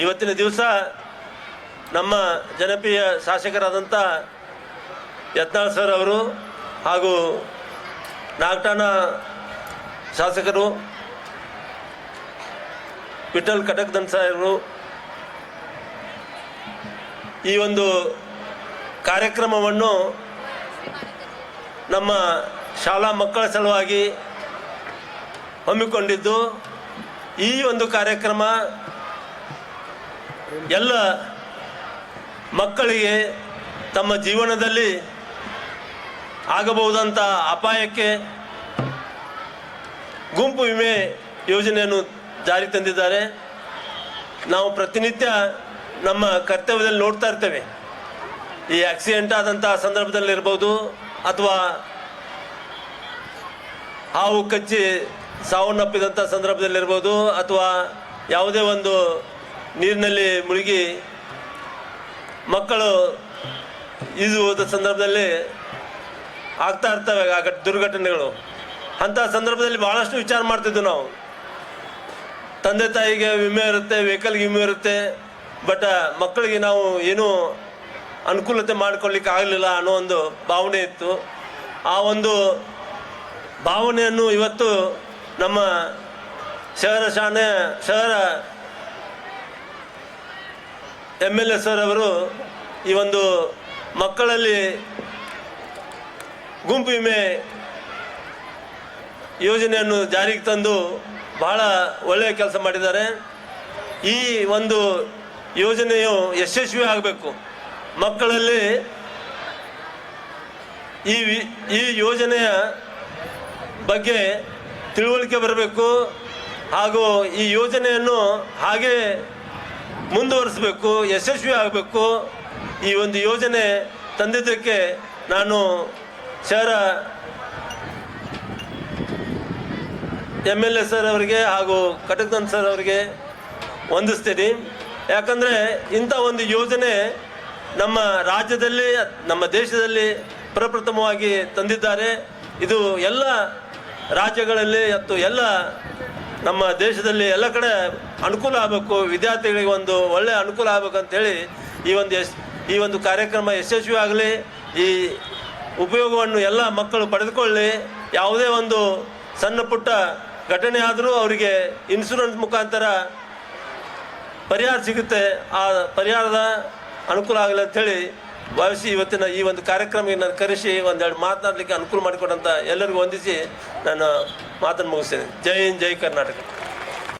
ಇವತ್ತಿನ ದಿವಸ ನಮ್ಮ ಜನಪ್ರಿಯ ಶಾಸಕರಾದಂಥ ಯತ್ನಾಳ್ ಸರ್ ಅವರು ಹಾಗೂ ನಾಗಠಾಣ ಶಾಸಕರು ವಿಠಲ್ ಕಟಕ್ದನ್ ಸಾಹೇಬರು ಈ ಒಂದು ಕಾರ್ಯಕ್ರಮವನ್ನು ನಮ್ಮ ಶಾಲಾ ಮಕ್ಕಳ ಸಲುವಾಗಿ ಹಮ್ಮಿಕೊಂಡಿದ್ದು ಈ ಒಂದು ಕಾರ್ಯಕ್ರಮ ಎಲ್ಲ ಮಕ್ಕಳಿಗೆ ತಮ್ಮ ಜೀವನದಲ್ಲಿ ಆಗಬಹುದಂಥ ಅಪಾಯಕ್ಕೆ ಗುಂಪು ವಿಮೆ ಯೋಜನೆಯನ್ನು ಜಾರಿ ತಂದಿದ್ದಾರೆ. ನಾವು ಪ್ರತಿನಿತ್ಯ ನಮ್ಮ ಕರ್ತವ್ಯದಲ್ಲಿ ನೋಡ್ತಾ ಇರ್ತೇವೆ. ಈ ಆಕ್ಸಿಡೆಂಟ್ ಆದಂಥ ಸಂದರ್ಭದಲ್ಲಿರ್ಬೋದು ಅಥವಾ ಹಾವು ಕಚ್ಚಿ ಸಾವನ್ನಪ್ಪಿದಂಥ ಸಂದರ್ಭದಲ್ಲಿರ್ಬೋದು ಅಥವಾ ಯಾವುದೇ ಒಂದು ನೀರಿನಲ್ಲಿ ಮುಳುಗಿ ಮಕ್ಕಳು ಈಜು ಹೋದ ಸಂದರ್ಭದಲ್ಲಿ ಆಗ್ತಾ ಇರ್ತವೆ ಆ ಘಟ್- ದುರ್ಘಟನೆಗಳು. ಅಂಥ ಸಂದರ್ಭದಲ್ಲಿ ಭಾಳಷ್ಟು ವಿಚಾರ ಮಾಡ್ತಿದ್ವಿ ನಾವು. ತಂದೆ ತಾಯಿಗೆ ವಿಮೆ ಇರುತ್ತೆ, ವೆಹಿಕಲ್ಗೆ ವಿಮೆ ಇರುತ್ತೆ, ಬಟ್ ಮಕ್ಕಳಿಗೆ ನಾವು ಏನೂ ಅನುಕೂಲತೆ ಮಾಡ್ಕೊಳ್ಲಿಕ್ಕೆ ಆಗಲಿಲ್ಲ ಅನ್ನೋ ಒಂದು ಭಾವನೆ ಇತ್ತು. ಆ ಒಂದು ಭಾವನೆಯನ್ನು ಇವತ್ತು ನಮ್ಮ ಶಹರ ಶಾನೆ ಶಹರ ಎಂ ಎಲ್ ಎ ಸರ್ ಅವರು ಈ ಒಂದು ಮಕ್ಕಳಲ್ಲಿ ಗುಂಪು ವಿಮೆ ಯೋಜನೆಯನ್ನು ಜಾರಿಗೆ ತಂದು ಬಹಳ ಒಳ್ಳೆಯ ಕೆಲಸ ಮಾಡಿದ್ದಾರೆ. ಈ ಒಂದು ಯೋಜನೆಯು ಯಶಸ್ವಿ ಆಗಬೇಕು. ಮಕ್ಕಳಲ್ಲಿ ಈ ಈ ಯೋಜನೆಯ ಬಗ್ಗೆ ತಿಳುವಳಿಕೆ ಬರಬೇಕು ಹಾಗೂ ಈ ಯೋಜನೆಯನ್ನು ಹಾಗೆ ಮುಂದುವರಿಸಬೇಕು, ಯಶಸ್ವಿ ಆಗಬೇಕು. ಈ ಒಂದು ಯೋಜನೆ ತಂದಿದ್ದಕ್ಕೆ ನಾನು ಶಹರ ಎಂ ಎಲ್ ಎ ಸರ್ ಅವರಿಗೆ ಹಾಗೂ ಕಟಕ್ದನ್ ಸರ್ ಅವರಿಗೆ ವಂದಿಸ್ತೀನಿ. ಯಾಕಂದರೆ ಇಂಥ ಒಂದು ಯೋಜನೆ ನಮ್ಮ ರಾಜ್ಯದಲ್ಲಿ, ನಮ್ಮ ದೇಶದಲ್ಲಿ ಪ್ರಪ್ರಥಮವಾಗಿ ತಂದಿದ್ದಾರೆ. ಇದು ಎಲ್ಲ ರಾಜ್ಯಗಳಲ್ಲಿ ಮತ್ತು ಎಲ್ಲ ನಮ್ಮ ದೇಶದಲ್ಲಿ ಎಲ್ಲ ಕಡೆ ಅನುಕೂಲ ಆಗಬೇಕು, ವಿದ್ಯಾರ್ಥಿಗಳಿಗೆ ಒಂದು ಒಳ್ಳೆಯ ಅನುಕೂಲ ಆಗಬೇಕು ಅಂತೇಳಿ ಈ ಒಂದು ಯಶ್ ಈ ಒಂದು ಕಾರ್ಯಕ್ರಮ ಯಶಸ್ವಿ ಆಗಲಿ, ಈ ಉಪಯೋಗವನ್ನು ಎಲ್ಲ ಮಕ್ಕಳು ಪಡೆದುಕೊಳ್ಳಿ. ಯಾವುದೇ ಒಂದು ಸಣ್ಣ ಪುಟ್ಟ ಘಟನೆ ಆದರೂ ಅವರಿಗೆ ಇನ್ಶೂರೆನ್ಸ್ ಮುಖಾಂತರ ಪರಿಹಾರ ಸಿಗುತ್ತೆ. ಆ ಪರಿಹಾರದ ಅನುಕೂಲ ಆಗಲಿ ಅಂಥೇಳಿ ಭಾವಿಸಿ ಇವತ್ತಿನ ಈ ಒಂದು ಕಾರ್ಯಕ್ರಮಕ್ಕೆ ನಾನು ಕರೆಸಿ ಒಂದೆರಡು ಮಾತನಾಡಲಿಕ್ಕೆ ಅನುಕೂಲ ಮಾಡಿಕೊಟ್ಟಂಥ ಎಲ್ಲರಿಗೂ ವಂದಿಸಿ ನಾನು ಮಾತನ್ನು ಮುಗಿಸ್ತೇನೆ. ಜೈ ಹಿಂದ್, ಜೈ ಕರ್ನಾಟಕ.